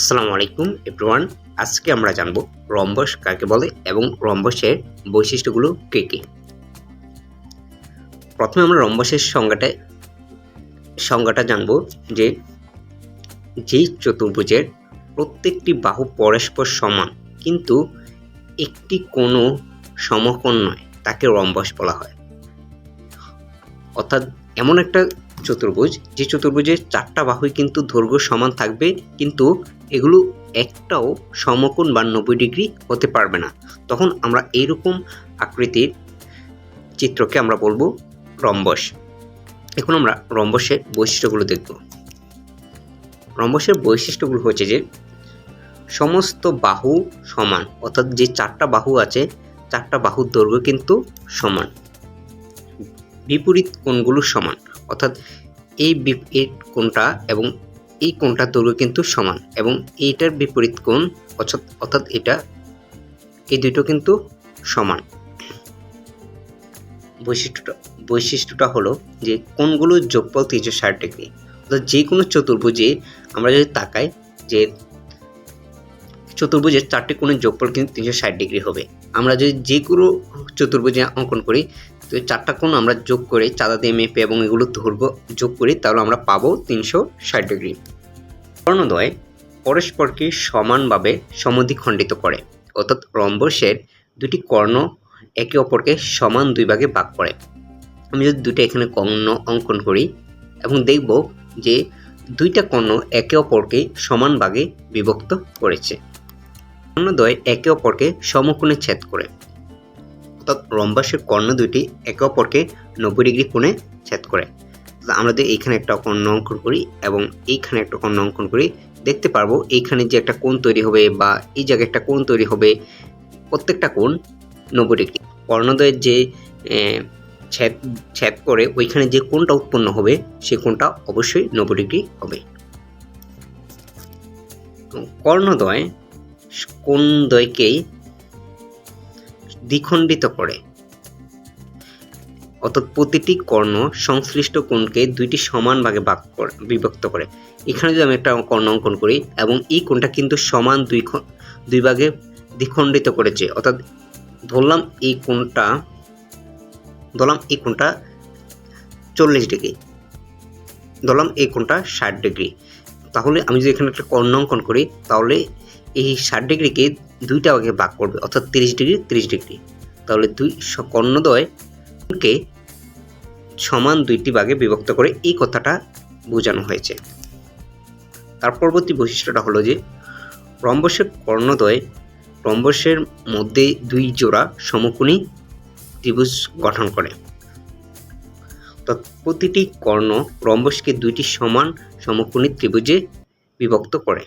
আসসালামু আলাইকুম এভরিওয়ান আজকে আমরা জানব রম্বস কাকে বলে এবং রম্বসের বৈশিষ্ট্যগুলো কে কে। প্রথমে আমরা রম্বসের সংজ্ঞাটা সংজ্ঞাটা জানব যে যেই চতুর্ভুজের প্রত্যেকটি বাহু পরস্পর সমান, কিন্তু একটি কোনো সমকোণ নয়, তাকে রম্বস বলা হয়। অর্থাৎ এমন একটা চতুর্ভুজ, যে চতুর্ভুজের চারটা বাহুই কিন্তু দৈর্ঘ্য সমান থাকবে, কিন্তু এগুলো একটাও সমকোণ বা নব্বই ডিগ্রি হতে পারবে না। তখন আমরা এইরকম আকৃতির চিত্রকে আমরা বলব রম্বস। এখন আমরা রম্বসের বৈশিষ্ট্যগুলো দেখব। রম্বসের বৈশিষ্ট্যগুলো হচ্ছে যে, সমস্ত বাহু সমান, অর্থাৎ যে চারটা বাহু আছে, চারটা বাহুর দৈর্ঘ্য কিন্তু সমান। বিপরীত কোণগুলো সমান। অর্থাৎ এই এই কোণটা এবং এই কোণটার দৈর্ঘ্য কিন্তু সমান এবং এইটার বিপরীত কোণ অর্থাৎ অর্থাৎ এটা, এই দুটো কিন্তু সমান। বৈশিষ্ট্যটা বৈশিষ্ট্যটা হলো যে কোণগুলোর যোগফল তিনশো ষাট ডিগ্রি। অর্থাৎ যে কোনো চতুর্ভুজে আমরা যদি তাকাই যে চতুর্ভুজের চারটি কোণের যোগফল কিন্তু তিনশো ষাট ডিগ্রি হবে। আমরা যদি যে কোনো চতুর্ভুজে অঙ্কন করি তো এই চারটা কোণ আমরা যোগ করে চাঁদা দিয়ে মেপে এবং এগুলো দৈর্ঘ্য যোগ করি, তাহলে আমরা পাবো তিনশো ষাট ডিগ্রি। কর্ণদ্বয় পরস্পরকে সমানভাবে সমদ্বিখণ্ডিত করে, অর্থাৎ রম্বসের দুটি কর্ণ একে অপরকে সমান দুই ভাগে ভাগ করে। আমি যদি দুটো এখানে কর্ণ অঙ্কন করি এবং দেখব যে দুইটা কর্ণ একে অপরকে সমান ভাগে বিভক্ত করেছে। কর্ণদ্বয় একে অপরকে সমকোণে ছেদ করে অর্থাৎ রম্বাসের কর্ণ দুইটি একে অপরকে নব্বই ডিগ্রি কোণে ছেদ করে। আমরা যদি এইখানে একটা কর্ণ অঙ্কন করি এবং এইখানে একটা কর্ণ অঙ্কন করি, দেখতে পারব এইখানে যে একটা কোণ তৈরি হবে বা এই জায়গায় একটা কোণ তৈরি হবে, প্রত্যেকটা কোণ নব্বই ডিগ্রি। কর্ণদ্বয়ের যে ছেদ ছেদ করে ওইখানে যে কোণটা উৎপন্ন হবে সেই কোণটা অবশ্যই নব্বই ডিগ্রি হবে। তো কর্ণদ্বয় কোণদ্বয়কেই দ্বিখণ্ডিত করে। অর্থাৎ প্রতিটি কর্ণ সংশ্লিষ্ট কোণকে দুইটি সমান ভাগে ভাগ করে, বিভক্ত করে। এখানে যদি আমি একটা কর্ণ অঙ্কন করি, এবং এই কোণটা কিন্তু সমান দুই দুই ভাগে দ্বিখণ্ডিত করেছে। অর্থাৎ ধরলাম এই কোণটা, ধরলাম এই কোণটা চল্লিশ ডিগ্রি। ধরলাম এই কোণটা ষাট ডিগ্রি। তাহলে আমি যদি এখানে একটা কর্ণ অঙ্কন করি, তাহলে এই ষাট ডিগ্রিকে দুইটা ভাগে ভাগ করবে, অর্থাৎ তিরিশ ডিগ্রি তিরিশ ডিগ্রি। তাহলে দুই কর্ণদ্বয়কে সমান দুইটি ভাগে বিভক্ত করে এই কথাটা বোঝানো হয়েছে। তার পরবর্তী বৈশিষ্ট্যটা হলো যে, রম্বসের কর্ণদ্বয় রম্বসের মধ্যে দুই জোড়া সমকোণী ত্রিভুজ গঠন করে। প্রতিটি কর্ণ রম্বসকে দুইটি সমান সমকোণী ত্রিভুজে বিভক্ত করে।